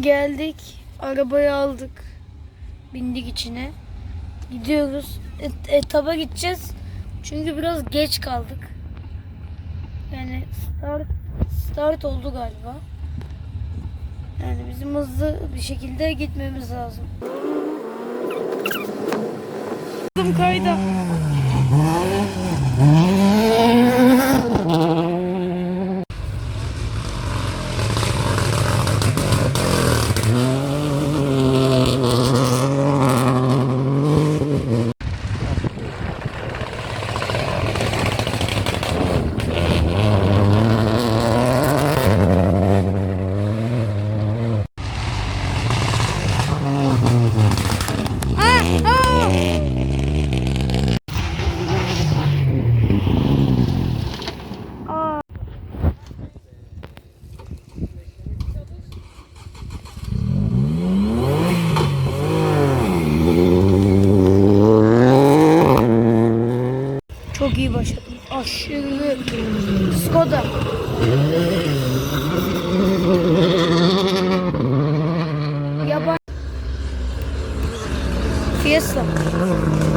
Geldik. Arabayı aldık. Bindik içine. Gidiyoruz. Et- etaba gideceğiz. Çünkü biraz geç kaldık. Yani start, start oldu galiba. Yani bizim hızlı bir şekilde gitmemiz lazım. Kayda. cabeça.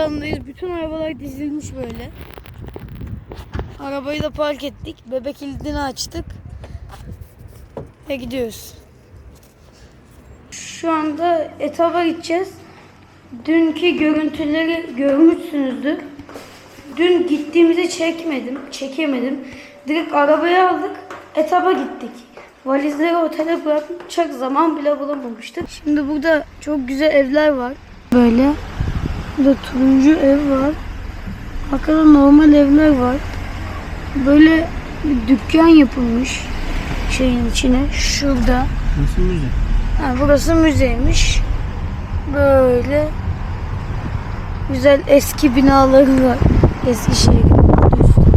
Servis alanındayız. Bütün arabalar dizilmiş böyle. Arabayı da park ettik. Bebek kilidini açtık. Ve gidiyoruz. Şu anda etaba gideceğiz. Dünkü görüntüleri görmüşsünüzdür. Dün gittiğimizi çekmedim, çekemedim. Direkt arabayı aldık, etaba gittik. Valizleri otele bırakacak zaman bile bulamamıştık. Şimdi burada çok güzel evler var. Böyle. Burada turuncu ev var. Arkada normal evler var. Böyle bir dükkan yapılmış şeyin içine. Şurada. Nasıl müze? Ha, burası müzeymiş. Böyle güzel eski binaları var. Eskişehir adı üstünde.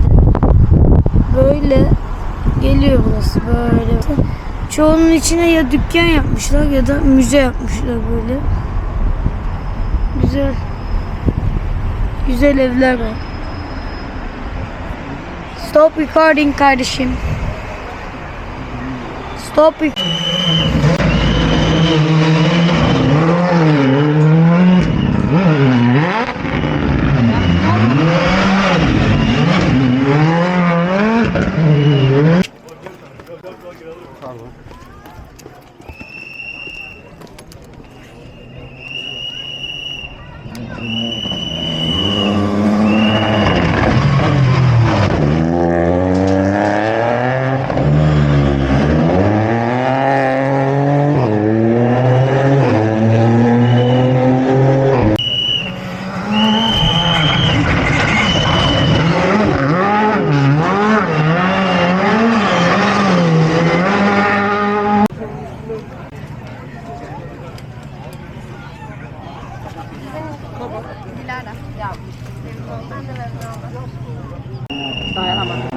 Böyle geliyor burası böyle. Çoğunun içine ya dükkan yapmışlar ya da müze yapmışlar böyle. Güzel. Güzel evler var. Stop recording kardeşim. Stop recording. Coi nó?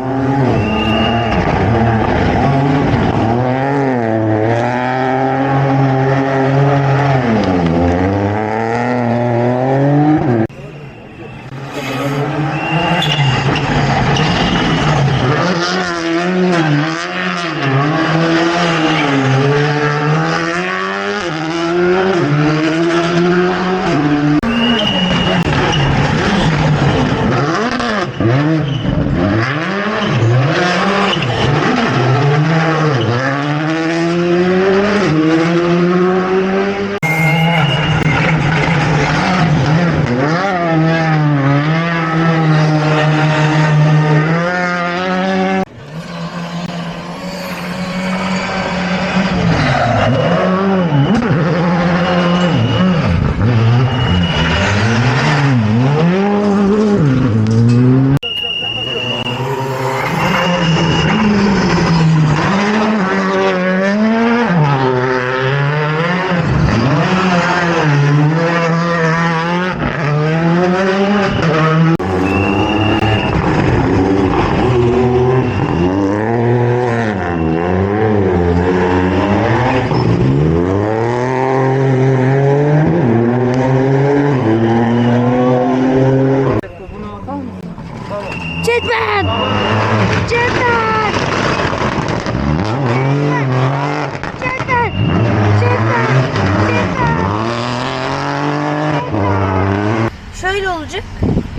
Şöyle olacak.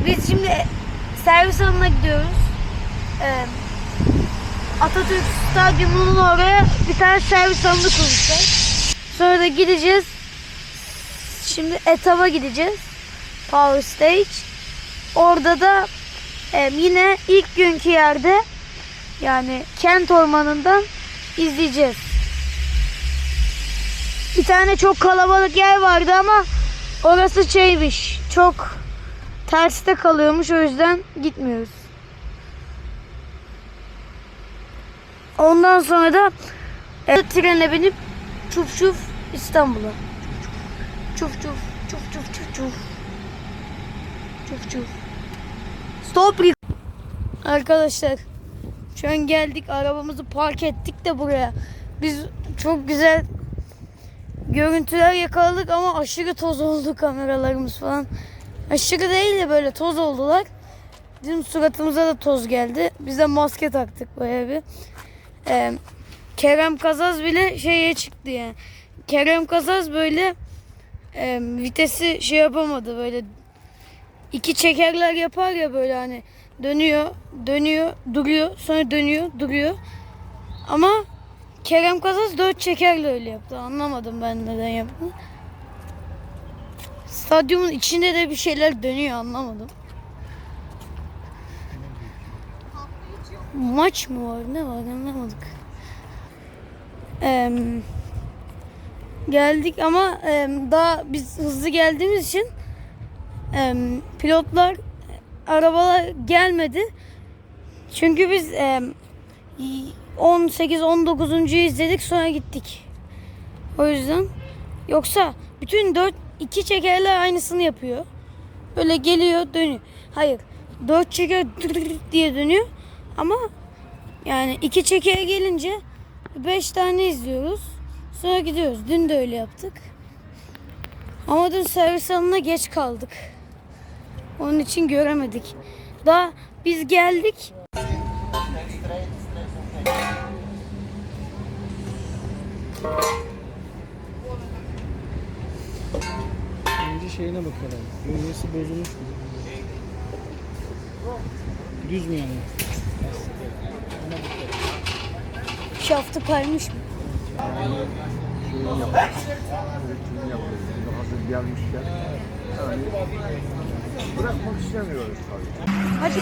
Biz şimdi servis alanına gidiyoruz. Ee, Atatürk Stadyumu'nun oraya bir tane servis alanı kurmuşlar. Sonra da gideceğiz. Şimdi etaba gideceğiz. Power Stage. Orada da e, yine ilk günkü yerde yani kent ormanından izleyeceğiz. Bir tane çok kalabalık yer vardı ama orası şeymiş. Çok terste kalıyormuş o yüzden gitmiyoruz. Ondan sonra da e, trene binip çuf çuf İstanbul'a. Çuf çuf çuf çuf çuf çuf. Çuf çuf. Stop. Arkadaşlar şu an geldik arabamızı park ettik de buraya. Biz çok güzel görüntüler yakaladık ama aşırı toz oldu kameralarımız falan. Aşırı değil de böyle toz oldular. Bizim suratımıza da toz geldi. Biz de maske taktık böyle bir. Ee, Kerem Kazaz bile şeye çıktı yani. Kerem Kazaz böyle e, vitesi şey yapamadı böyle iki çekerler yapar ya böyle hani dönüyor, dönüyor, duruyor, sonra dönüyor, duruyor. Ama Kerem Kazaz dört çekerle öyle yaptı. Anlamadım ben neden yaptı. Stadyumun içinde de bir şeyler dönüyor anlamadım. Maç mı var ne var anlamadık. Eee, geldik ama eee, daha biz hızlı geldiğimiz için eee, pilotlar arabalar gelmedi. Çünkü biz eee, 18-19. izledik sonra gittik. O yüzden yoksa bütün 4 iki çekerler aynısını yapıyor. Böyle geliyor dönüyor. Hayır. 4 çeker diye dönüyor. Ama yani iki çekere gelince 5 tane izliyoruz. Sonra gidiyoruz. Dün de öyle yaptık. Ama dün servis alanına geç kaldık. Onun için göremedik. Daha biz geldik. Şeyine bakalım. Bünyesi bozulmuş mu? Düz mü yani? Şaftı kaymış mı? üretimini yapıyoruz. Şimdi hazır gelmişken yani bırakmak istemiyoruz tabii. Hadi.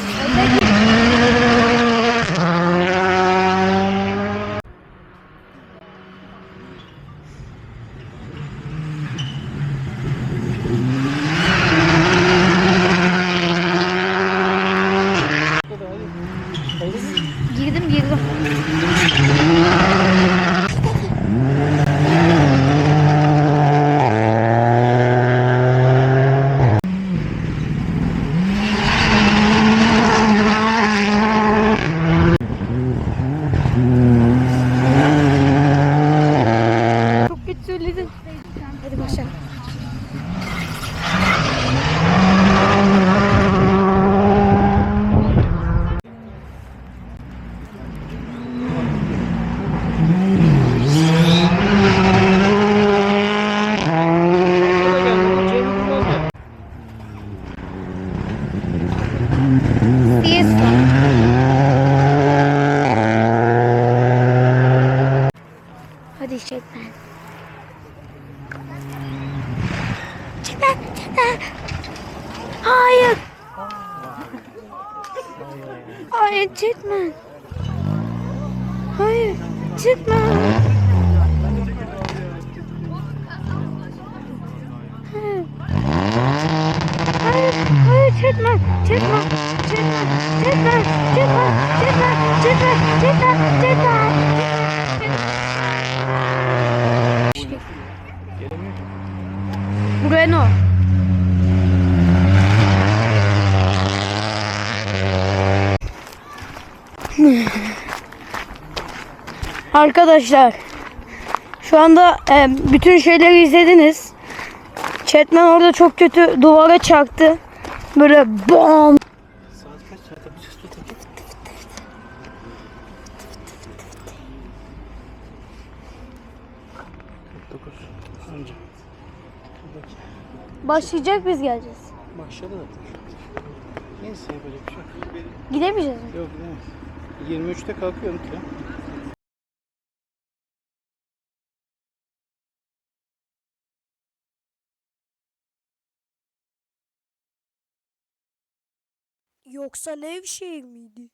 Hayır. Hayır, çekmen. Hayır, çekmen. Hayır. Hayır, hayır çekme, çekme, çekme, çekme, çekme, çekme, çekme. Arkadaşlar şu anda e, bütün şeyleri izlediniz. Chatman orada çok kötü duvara çarptı. Böyle bam. Başlayacak biz geleceğiz. Başladı zaten. Neyse böyle bir şey. Gidemeyeceğiz mi? Yok gidemeyiz. 23'te kalkıyorum ki. Yoksa Nevşehir miydi?